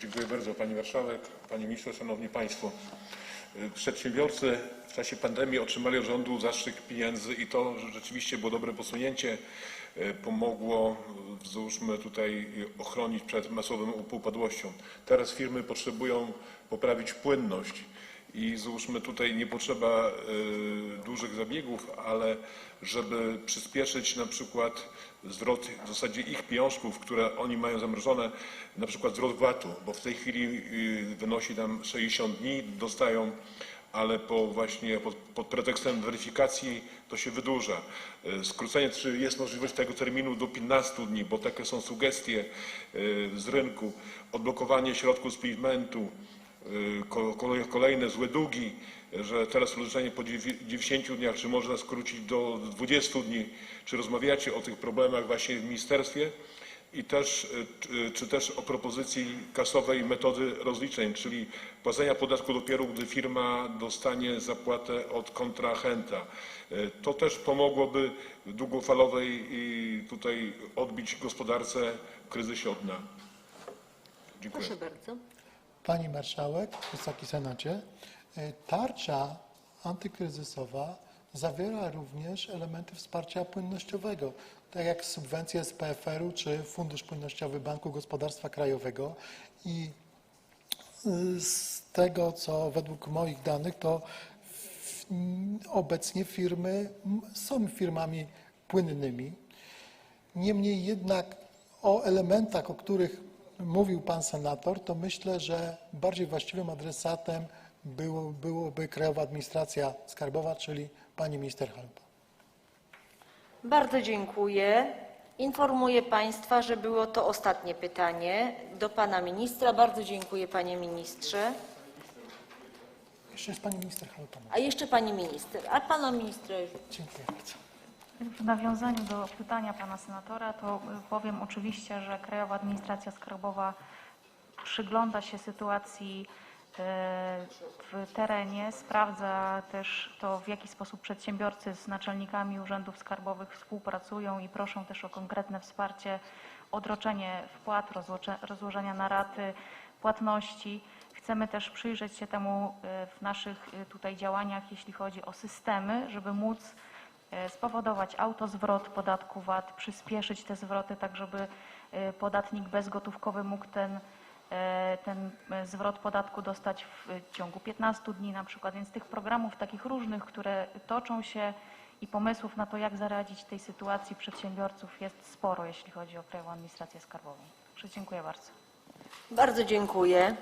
Dziękuję bardzo Pani Marszałek, Pani Minister, Szanowni Państwo. Y, Przedsiębiorcy w czasie pandemii otrzymali od rządu zastrzyk pieniędzy i to rzeczywiście było dobre posunięcie. Y, Pomogło, załóżmy tutaj, y, ochronić przed masową upadłością. Teraz firmy potrzebują poprawić płynność i załóżmy tutaj nie potrzeba y, dużych zabiegów, ale żeby przyspieszyć na przykład zwrot w zasadzie ich pieniążków, które oni mają zamrożone, na przykład zwrot VAT-u, bo w tej chwili y, wynosi tam 60 dni, dostają, ale po właśnie pod, pod pretekstem weryfikacji to się wydłuża. Y, Skrócenie, czy jest możliwość tego terminu do 15 dni, bo takie są sugestie z rynku, odblokowanie środków z kole- kolejne złe długi, że teraz rozliczenie po dziewię- 90 dniach, czy można skrócić do 20 dni, czy rozmawiacie o tych problemach właśnie w ministerstwie i też, y, czy- też o propozycji kasowej metody rozliczeń, czyli płacenia podatku dopiero, gdy firma dostanie zapłatę od kontrahenta. Y, To też pomogłoby długofalowej i tutaj odbić gospodarce w kryzysie od dna. Dziękuję. Proszę bardzo. Pani Marszałek, Wysoki Senacie, y, tarcza antykryzysowa zawiera również elementy wsparcia płynnościowego, tak jak subwencje z PFR-u czy Fundusz Płynnościowy Banku Gospodarstwa Krajowego i y, z tego, co według moich danych, to obecnie firmy są firmami płynnymi. Niemniej jednak o elementach, o których mówił pan senator, to myślę, że bardziej właściwym adresatem było, byłoby Krajowa Administracja Skarbowa, czyli pani minister Chalupa. Bardzo dziękuję. Informuję Państwa, że było to ostatnie pytanie do Pana Ministra. Bardzo dziękuję Panie Ministrze. Jeszcze jest pani minister Chalupa. A jeszcze Pani Minister. A Pana Ministra już Dziękuję bardzo. W nawiązaniu do pytania pana senatora, to powiem oczywiście, że Krajowa Administracja Skarbowa przygląda się sytuacji y, w terenie, sprawdza też to, w jaki sposób przedsiębiorcy z naczelnikami urzędów skarbowych współpracują i proszą też o konkretne wsparcie, odroczenie wpłat, rozłożenia na raty płatności. Chcemy też przyjrzeć się temu y, w naszych y, tutaj działaniach, jeśli chodzi o systemy, żeby móc e, spowodować autozwrot podatku VAT, przyspieszyć te zwroty, tak żeby e, podatnik bezgotówkowy mógł ten, e, ten e, zwrot podatku dostać w ciągu 15 dni na przykład. Więc tych programów takich różnych, które toczą się i pomysłów na to, jak zaradzić tej sytuacji przedsiębiorców jest sporo, jeśli chodzi o Krajową Administrację Skarbową. Dziękuję bardzo. Bardzo dziękuję.